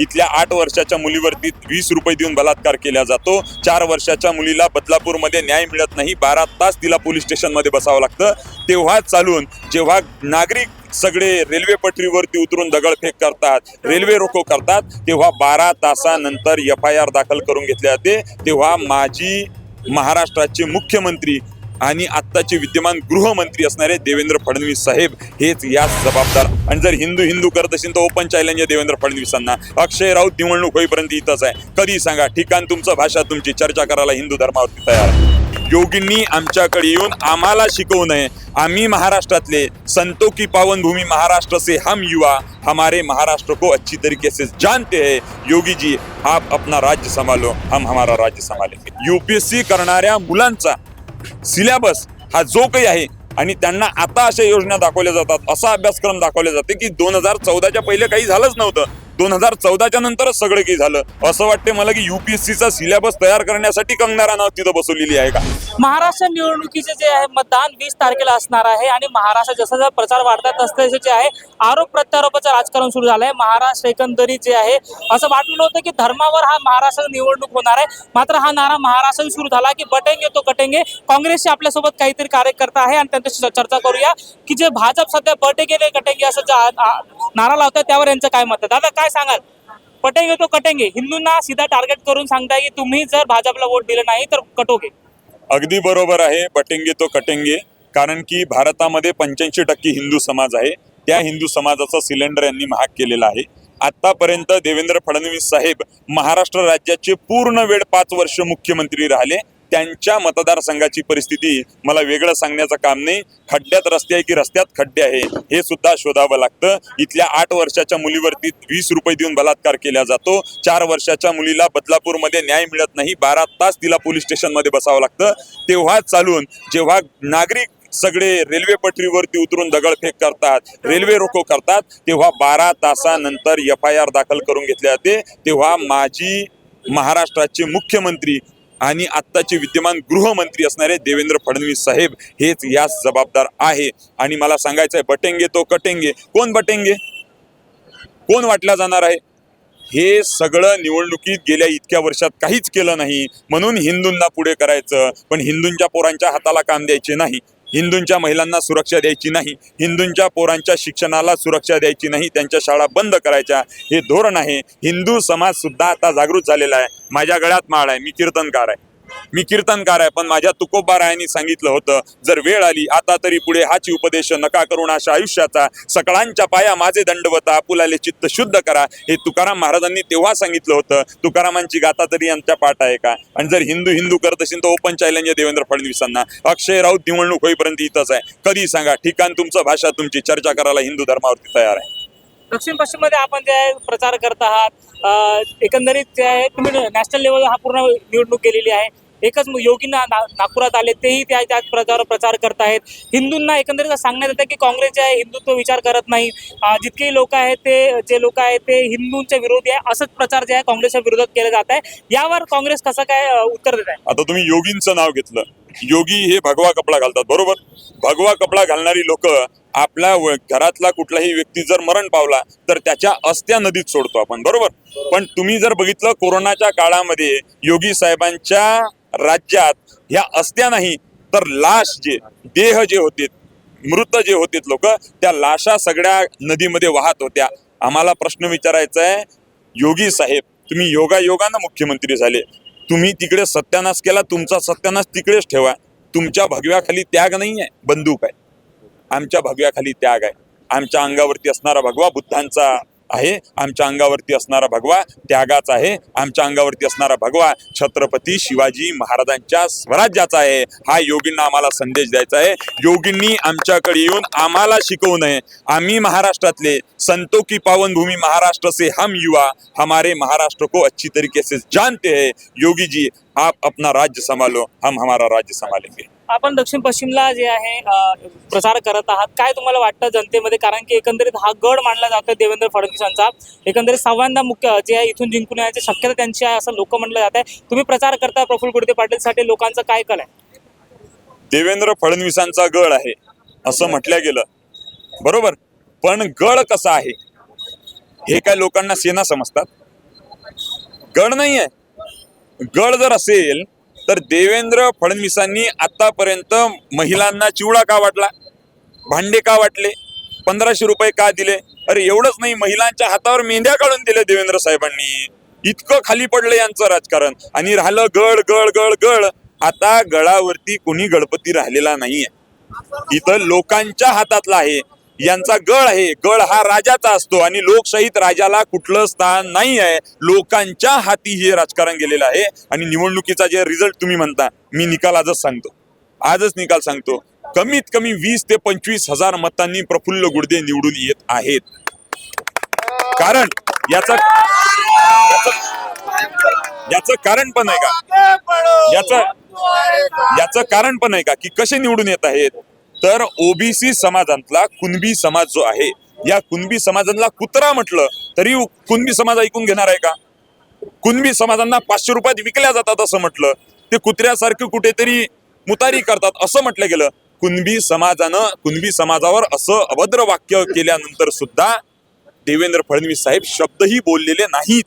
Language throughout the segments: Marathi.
इथल्या आठ वर्षाच्या मुलीवरती वीस रुपये देऊन बलात्कार केला जातो. चार वर्षाच्या मुलीला बदलापूरमध्ये न्याय मिळत नाही. बारा तास तिला पोलीस स्टेशनमध्ये बसावं लागतं. तेव्हा चालून जेव्हा नागरिक सगळे रेल्वे पटरीवरती उतरून दगडफेक करतात रेल्वे रोको करतात तेव्हा बारा तासानंतर एफ आय आर दाखल करून घेतले जाते. तेव्हा माजी महाराष्ट्राचे मुख्यमंत्री आणि आत्ताचे विद्यमान गृहमंत्री असणारे देवेंद्र फडणवीस साहेब हेच याच जबाबदार. आणि जर हिंदू हिंदू करत असेल तर ओपन चॅलेंज आहे देवेंद्र फडणवीसांना. अक्षय राऊत निवडणूक होईपर्यंत इथंच आहे. कधी सांगा ठिकाण तुमचं भाषा तुमची चर्चा करायला हिंदू धर्मावरती तयार आहे. योगींनी आमच्याकडे येऊन आम्हाला शिकवू नये. आम्ही महाराष्ट्रातले संतो की पावन भूमी महाराष्ट्र से हम युवा हमारे महाराष्ट्र को अच्छी तरीके से जानते हैं. योगी जी आप अपना राज्य संभालो हम हमारा राज्य संभालेंगे. यूपीएससी करणाऱ्या मुलांचा सिलेबस हा जो काही आहे आणि त्यांना आता अशा योजना दाखवल्या जातात असा अभ्यासक्रम दाखवले जाते की दोन हजार चौदाच्या पहिले काही झालंच नव्हतं. दोन हजार चौदाच्या नंतरच सगळं काही झालं. असं वाटते मला की युपीएससीचा सिलेबस तयार करण्यासाठी कंगना राणावत तिथं बसवलेली आहे का? महाराष्ट्र निवडणुकीचे जे आहे मतदान वीस तारखेला असणार आहे आणि महाराष्ट्र जसा जसा प्रचार वाढतात तसं तसे जे आहे आरोप प्रत्यारोपाचं राजकारण सुरू झालं आहे महाराष्ट्र एकंदरीत जे आहे असं वाटलं नव्हतं की धर्मावर हा महाराष्ट्र निवडणूक होणार आहे. मात्र हा नारा महाराष्ट्र सुरू झाला की बटेंगे तो कटेंगे. काँग्रेसचे आपल्यासोबत काहीतरी कार्यकर्ता आहे आणि त्यांच्याशी चर्चा करूया की जे भाजप सध्या बटेंगे कटेंगे असं नारा लावतात त्यावर यांचं काय मत आहे? दादा काय सांगाल? पटेंगे तो कटेंगे. हिंदूंना सीधा टार्गेट करून सांगताय की तुम्ही जर भाजपला वोट दिलं नाही तर कटोगे अगदी बरोबर आहे बटेंगे तो कटेंगे. कारण की भारतामध्ये पंच्याऐंशी टक्के हिंदू समाज आहे. त्या हिंदू समाजाचा सिलेंडर यांनी महाग केलेला आहे. आतापर्यंत देवेंद्र फडणवीस साहेब महाराष्ट्र राज्याचे पूर्ण वेळ पाच वर्ष मुख्यमंत्री राहिले. त्यांच्या मतदारसंघाची परिस्थिती मला वेगळं सांगण्याचं काम नाही. खड्ड्यात रस्ते आहे की रस्त्यात खड्डे आहे हे सुद्धा शोधावं लागतं. इथल्या आठ वर्षाच्या मुलीवरती वीस रुपये देऊन बलात्कार केला जातो. चार वर्षाच्या मुलीला बदलापूरमध्ये न्याय मिळत नाही. बारा तास तिला पोलीस स्टेशनमध्ये बसावं लागतं. तेव्हा चालून जेव्हा नागरिक सगळे रेल्वे पटरीवरती उतरून दगडफेक करतात रेल्वे रोको करतात तेव्हा बारा तासानंतर एफ आय आर दाखल करून घेतले जाते. तेव्हा माजी महाराष्ट्राचे मुख्यमंत्री आणि आत्ताचे विद्यमान गृहमंत्री असणारे देवेंद्र फडणवीस साहेब हेच यास जबाबदार आहे. आणि मला सांगायचं आहे बटेंगे तो कटेंगे. कोण बटेंगे? कोण वाटला जाणार आहे? हे सगळं निवडणुकीत गेल्या इतक्या वर्षात काहीच केलं नाही. म्हणून हिंदूंना पुढे करायचं पण हिंदूंच्या पोरांच्या हाताला काम द्यायचे नाही. हिंदूंच्या महिलांना सुरक्षा द्यायची नाही हिंदूंच्या पोरांच्या शिक्षणाला सुरक्षा द्यायची नाही त्यांच्या शाळा बंद करायच्या हे धोरण आहे. हिंदू समाज सुद्धा आता जागृत झालेला आहे. माझ्या गळ्यात माळ आहे मी कीर्तनकार आहे. मी कीर्तनकार आहे पण माझ्या तुकोबारायांनी सांगितलं होतं जर वेळ आली आता तरी पुढे हाची उपदेश नका करून अशा आयुष्याचा सकळांच्या पाया माझे दंडवता आपुलाले चित्त शुद्ध करा हे तुकाराम महाराजांनी तेव्हा सांगितलं होतं. तुकारामांची गाथा तरी यांच्या पाठ आहे का? आणि जर हिंदू हिंदू करत असेल तर ओपन चॅलेंज आहे देवेंद्र फडणवीसांना. अक्षय राऊत निवडणूक होईपर्यंत इथंच आहे. कधी सांगा ठिकाण तुमचं भाषा तुमची चर्चा करायला हिंदू धर्मावरती तयार आहे. दक्षिण पश्चिममध्ये आपण जे आहे प्रचार करत आहात एकंदरीत जे आहे तुम्ही नॅशनल लेवल हा पूर्ण निवडणूक केलेली आहे. एकच योगींना नागपुरात आले तेही त्या त्याच प्रकारे प्रचार करत आहेत. हिंदूंना एकंदरीत सांगण्यात येतं की काँग्रेस जे आहे हिंदुत्व विचार करत नाही. जितकेही लोक आहेत ते जे लोक आहेत ते हिंदूंच्या विरोधी आहे. असंच प्रचार जे आहे काँग्रेसच्या विरोधात केला जात आहे. यावर काँग्रेस कसं काय उत्तर देत आहे? आता तुम्ही योगींचं नाव घेतलं. योगी हे भगवा कपडा घालतात बरोबर? भगवा कपडा घालणारी लोक आपल्या व- घरातला कुठलाही व्यक्ती जर मरण पावला तर त्याच्या अस्त्या नदीत सोडतो आपण. बरोबर? पण तुम्ही जर बघितलं कोरोनाच्या काळामध्ये योगी साहेबांच्या राज्यात ह्या अस्त्या नाही तर लाश जे देह जे होते मृत जे होते लोक त्या लाशा सगळ्या नदीमध्ये वाहत होत्या. आम्हाला प्रश्न विचारायचा आहे योगी साहेब तुम्ही योगा योगानं मुख्यमंत्री झाले. तुम्ही तिकडे सत्यानाश केला तुमचा सत्यानाश तिकडेच ठेवा. तुमच्या भगव्याखाली त्याग नाही आहे बंदूक आहे. आमच्या भगव्याखाली त्याग आहे. आमच्या अंगावरती असणारा भगवा बुद्धांचा आहे. आमच्या अंगावरती असणारा भगवा त्यागाचा आहे. आमच्या अंगावरती असणारा भगवा छत्रपती शिवाजी महाराजांच्या स्वराज्याचा आहे. हा योगींना आम्हाला संदेश द्यायचा आहे. योगींनी आमच्याकडे येऊन आम्हाला शिकवू नये. आम्ही महाराष्ट्रातले संतो की पावन भूमी महाराष्ट्र से हम युवा हमारे महाराष्ट्र को अच्छी तरीके से जानते हैं. योगी जी आप अपना राज्य संभालो. हम हमारा राज्य संभालेंगे. आपण दक्षिण पश्चिमला जे आहे प्रचार करत आहात काय तुम्हाला वाटतं जनतेमध्ये? कारण की एकंदरीत हा गड मानला जातो देवेंद्र फडणवीसांचा. एकंदरीत सहाव्यांदा मुख्य जे आहे इथून जिंकून येण्याची शक्यता त्यांची आहे असं लोक म्हणलं जात आहे तुम्ही प्रचार करता प्रफुल्ल गुडते पाटीलसाठी लोकांचं काय कल आहे? देवेंद्र फडणवीसांचा गड आहे असं म्हटलं गेलं. बरोबर? पण गड कसा आहे? हे काय लोकांना सेना समजतात? गड नाही आहे गड जर असेल तर देवेंद्र फडणवीसांनी आतापर्यंत महिलांना चिवडा का वाटला? भांडे का वाटले? पंधराशे रुपये का दिले? अरे एवढंच नाही महिलांच्या हातावर मेंढ्या काढून दिल्या देवेंद्र साहेबांनी. इतकं खाली पडलं यांचं राजकारण. आणि राहिलं गड गड गड गड आता गडावरती कोणी गणपती राहिलेला नाहीये. इथं लोकांच्या हातातला आहे. यांचा गळ आहे. गळ हा राजाचा असतो आणि लोकशाहीत राजाला कुठलं स्थान नाही आहे. लोकांच्या हाती हे राजकारण गेलेलं आहे. आणि निवडणुकीचा जे रिझल्ट तुम्ही म्हणता मी निकाल आजच सांगतो. आजच निकाल सांगतो. कमीत कमी वीस ते पंचवीस हजार मतांनी प्रफुल्ल गुडदे निवडून येत आहेत. कारण याचा याचं- याचं कारण पण आहे का? याचं याचं कारण पण आहे का? की कसे निवडून येत आहेत? तर ओबीसी समाजातला कुणबी समाज जो आहे या कुणबी समाजांना कुत्रा म्हटलं तरी कुणबी समाज ऐकून घेणार आहे का? कुणबी समाजांना पाचशे रुपयात विकल्या जातात असं म्हटलं ते कुत्र्यासारखं कुठेतरी मुतारी करतात असं म्हटलं गेलं. कुणबी समाजानं कुणबी समाजावर असं अभद्र वाक्य केल्यानंतर सुद्धा देवेंद्र फडणवीस साहेब शब्दही बोललेले नाहीत.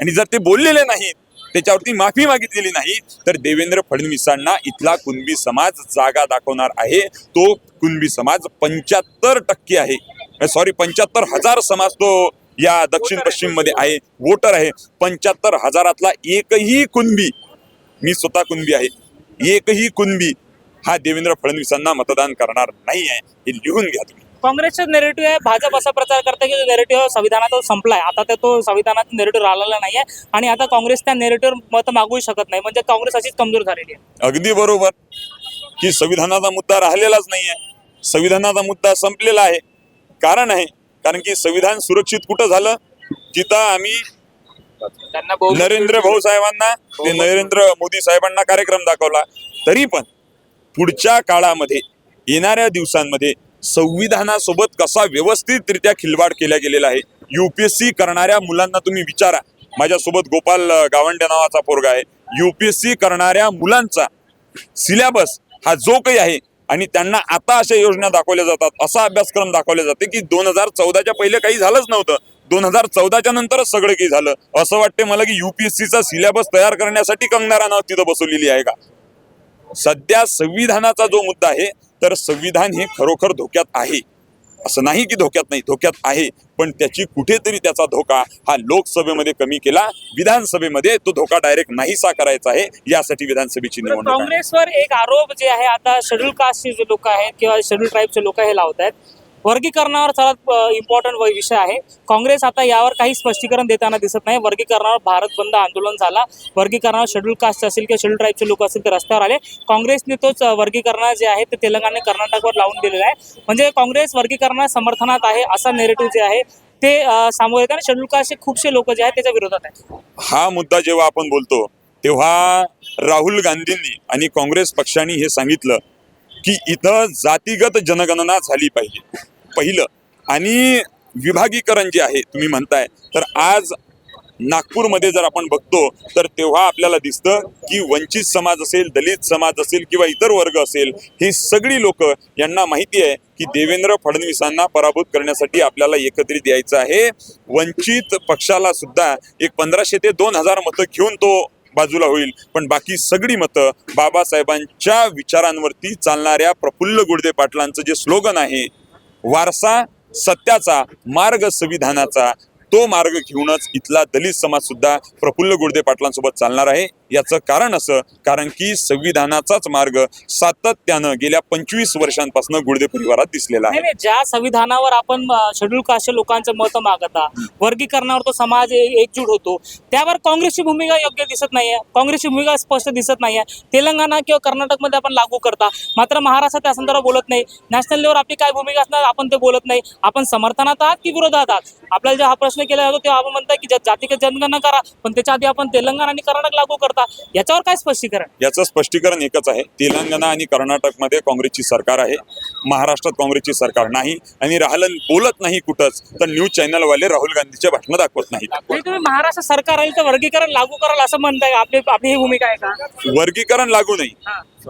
आणि जर ते बोललेले नाहीत त्याच्यावरती माफी मागितलेली नाही. तर देवेंद्र फडणवीसांना इथला कुणबी समाज जागा दाखवणार आहे. तो कुणबी समाज पंच्याहत्तर टक्के आहे. सॉरी पंच्याहत्तर हजार समाज तो या दक्षिण पश्चिममध्ये आहे. वोटर आहे. पंच्याहत्तर हजारातला एकही कुणबी मी स्वतः कुणबी आहे एकही कुणबी हा देवेंद्र फडणवीसांना मतदान करणार नाही आहे हे लिहून घ्या तुम्ही. काँग्रेसचा नेरेटिव्ह आहे भाजप असा प्रचार करते की नेरेटिव्ह संविधानात संपलाय. आता तर तो संविधानात नेरेटिव्ह राहिलेला नाहीये आणि आता काँग्रेस त्या नेरेटिव्ह मत मागू शकत नाही. म्हणजे काँग्रेस अशीच कमजोर झालेली आहे. अगदी बरोबर की संविधानाचा मुद्दा राहिलेलाच नाहीये. संविधानाचा मुद्दा संपलेला आहे. कारण आहे कारण की संविधान सुरक्षित कुठं झालं? जिथं आम्ही त्यांना नरेंद्र भाऊ साहेबांना ते नरेंद्र मोदी साहेबांना कार्यक्रम दाखवला. तरी पण पुढच्या काळामध्ये येणाऱ्या दिवसांमध्ये संविधानासोबत कसा व्यवस्थितरित्या खिलवाड केला गेलेला आहे? युपीएससी करणाऱ्या मुलांना तुम्ही विचारा. माझ्यासोबत गोपाल गावंडे नावाचा पोरगा आहे. युपीएससी करणाऱ्या मुलांचा सिलेबस हा जो काही आहे आणि त्यांना आता अशा योजना दाखवल्या जातात असा अभ्यासक्रम दाखवले जाते की दोन हजार चौदाच्या पहिले काही झालंच नव्हतं. दोन हजार चौदाच्या नंतरच सगळं काही झालं. असं वाटते मला की युपीएससीचा सिलेबस तयार करण्यासाठी कंगना राणावत तिथं बसवलेली आहे का? सध्या संविधानाचा जो मुद्दा आहे तर संविधान हे खरोखर धोक्यात आहे. असं नाही की धोक्यात नाही धोक्यात आहे. पण त्याची कुठेतरी त्याचा धोका हा लोकसभेमध्ये कमी केला. विधानसभेमध्ये तो धोका डायरेक्ट नाहीसा करायचा आहे. यासाठी विधानसभेची निवडणूक काँग्रेसवर एक आरोप जे आहे आता शेड्यूल कास्टचे जे लोक आहेत किंवा शेड्यूल ट्राईबचे लोक हे लावत आहेत वर्गीकरणावर सर्वात इम्पॉर्टंट विषय आहे. काँग्रेस आता यावर काही स्पष्टीकरण देताना दिसत नाही. वर्गीकरणावर भारत बंद आंदोलन झाला. वर्गीकरणावर शेड्यूल कास्ट असेल किंवा शेड्यूल ट्राईबचे लोक असतील ते रस्त्यावर आले. काँग्रेसने तोच वर्गीकरण जे आहे ते तेलंगणा कर्नाटकवर लावून दिलेलं आहे. म्हणजे काँग्रेस वर्गीकरणा समर्थनात आहे असा नेरेटिव्ह जे आहे ते सामोरे येतात आणि शेड्यूल कास्टचे खूपशे लोक जे आहेत त्याच्या विरोधात आहेत. हा मुद्दा जेव्हा आपण बोलतो तेव्हा राहुल गांधींनी आणि काँग्रेस पक्षाने हे सांगितलं की इथं जातीगत जनगणना झाली पाहिजे. पहिलं. आणि विभागीकरण जे आहे तुम्ही म्हणताय तर आज नागपूरमध्ये जर आपण बघतो तर तेव्हा आपल्याला दिसतं की वंचित समाज असेल दलित समाज असेल किंवा इतर वर्ग असेल ही सगळी लोक यांना माहिती आहे की देवेंद्र फडणवीसांना पराभूत करण्यासाठी आपल्याला एकत्रित यायचं आहे. वंचित पक्षाला सुद्धा एक पंधराशे ते दोन हजार मतं घेऊन तो बाजूला होईल. पण बाकी सगळी मतं बाबासाहेबांच्या विचारांवरती चालणाऱ्या प्रफुल्ल गुडदे पाटलांचं जे स्लोगन आहे वारसा सत्याचा मार्ग संविधानाचा तो मार्ग घेऊनच इथला दलित समाज सुद्धा प्रफुल्ल गुडदे पाटलांसोबत चालणार आहे. याचं कारण असं कारण की संविधानाचाच मार्ग सातत्यानं गेल्या पंचवीस वर्षांपासून गुडदे परिवारात दिसलेला आहे. ज्या संविधानावर आपण शेड्यूल कास्टच्या लोकांचं मत मागता वर्गीकरणावर तो समाज एकजूट होतो. त्यावर काँग्रेसची भूमिका योग्य दिसत नाहीये. काँग्रेसची भूमिका स्पष्ट दिसत नाहीये. तेलंगणा किंवा कर्नाटकमध्ये आपण लागू करता. मात्र महाराष्ट्रात त्या संदर्भात बोलत नाही. नॅशनल लेवलवर आपली काय भूमिका असणार आपण ते बोलत नाही. आपण समर्थनात आहात की विरोधात आहात? आपल्याला हा प्रश्न केला जातो तेव्हा आपण म्हणताय की जा- जातीगत जनगणना करा पण त्याच्या आधी आपण तेलंगणा आणि कर्नाटक लागू करता. याच्यावर काय स्पष्टीकरण? याचं स्पष्टीकरण एकच आहे. तेलंगणा आणि कर्नाटकमध्ये काँग्रेसची सरकार आहे. महाराष्ट्रात काँग्रेसची सरकार नाही आणि राहलन बोलत नाही कुठंच तर न्यूज चॅनलवाले राहुल गांधीचे भाषणं दाखवत नाहीत. नाही तुम्ही महाराष्ट्र सरकार आहे तर वर्गीकरण लागू कराल असं म्हणताय. आपली आपली ही भूमिका आहे का? वर्गीकरण लागू नाही.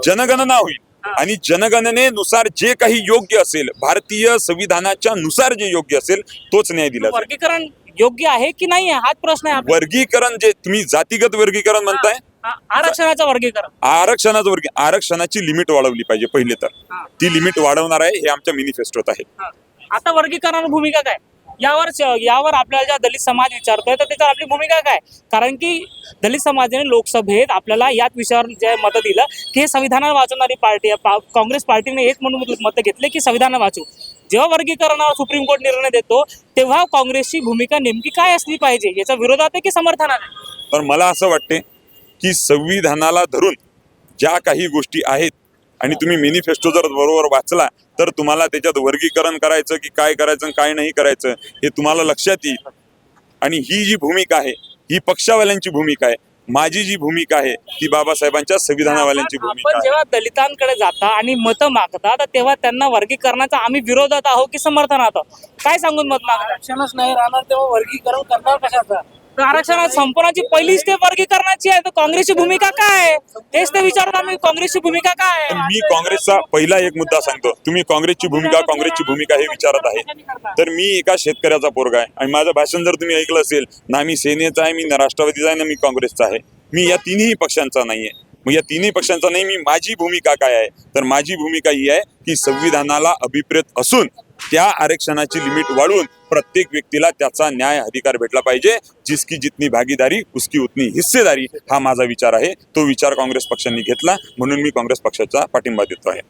जनगणना होईल. आणि जनगणनेनुसार जे काही योग्य असेल भारतीय संविधानाच्या नुसार जे योग्य असेल तोच न्याय दिला वर्गीकरण योग्य आहे की नाही आहे हाच प्रश्न आहे आपला. वर्गीकरण जे तुम्ही जातीगत वर्गीकरण म्हणताय आ- आरक्षणाचं वर्गीकरण. आरक्षणाचं वर्ग आरक्षणाची लिमिट वाढवली पाहिजे पहिले तर. हा. ती लिमिट वाढवणार आहे हे आमच्या मॅनिफेस्टोत आहे. हा. आता वर्गीकरणाची भूमिका काय? यावर यावर आपल्याला ज्या दलित समाज विचारतोय तर त्याच्यावर आपली भूमिका काय? कारण की दलित समाजाने लोकसभेत आपल्याला याच विषयावर जे मतं दिलं की हे संविधानाला वाचवणारी पार्टी आहे. पा- काँग्रेस पार्टीने एक म्हणून मतं घेतले की संविधान वाचू जेव्हा वर्गीकरणावर सुप्रीम कोर्ट निर्णय देतो तेव्हा काँग्रेसची भूमिका नेमकी काय असली पाहिजे? याच्या विरोधात आहे की समर्थनात आहे? पण मला असं वाटते की संविधानाला धरून ज्या काही गोष्टी आहेत आणि तुम्ही मेनिफेस्टो जर बरोबर वाचला तर तुम्हाला त्याच्यात वर्गीकरण करायचं की काय करायचं काय नाही करायचं हे तुम्हाला लक्षात येईल. आणि ही जी भूमिका आहे ही पक्षावाल्यांची भूमिका आहे. माझी जी भूमिका आहे ती बाबासाहेबांच्या संविधानावाल्यांची भूमिका आपण आहे. जेव्हा दलितांकडे जाता आणि मतं मागता तर तेव्हा त्यांना वर्गीकरणाचा आम्ही विरोधात आहोत की समर्थनात आहोत? काय सांगून मत मागता? आरक्षणच नाही राहणार तेव्हा वर्गीकरण करणार कशाचा? तर आरक्षणात संपवण्याची पहिली स्टेप वर्गीकरणाची आहे. तर काँग्रेसची भूमिका काय आहे? तेच ते विचारत आम्ही. काँग्रेसची भूमिका काय आहे? मी काँग्रेसचा पहिला एक मुद्दा सांगतो. तुम्ही काँग्रेसची भूमिका काँग्रेसची भूमिका हे विचारत आहे. तर मी एका शेतकऱ्याचा पोरगा आहे. आणि माझं भाषण जर तुम्ही ऐकलं असेल ना मी सेनेचा आहे मी ना राष्ट्रवादीचा आहे ना मी काँग्रेसचा आहे. मी या तिन्ही पक्षांचा नाही मग या तिन्ही पक्षांचा नाही मी माझी भूमिका काय आहे? तर माझी भूमिका ही आहे की संविधानाला अभिप्रेत असून त्या आरक्षणाची लिमिट वाढवून प्रत्येक व्यक्तीला त्याचा न्याय अधिकार भेटला पाहिजे. जिसकी जितनी भागीदारी उसकी उतनी हिस्सेदारी हा माझा विचार आहे. तो विचार काँग्रेस पक्षांनी घेतला. म्हणून मी काँग्रेस पक्षाचा पाठिंबा देतो आहे.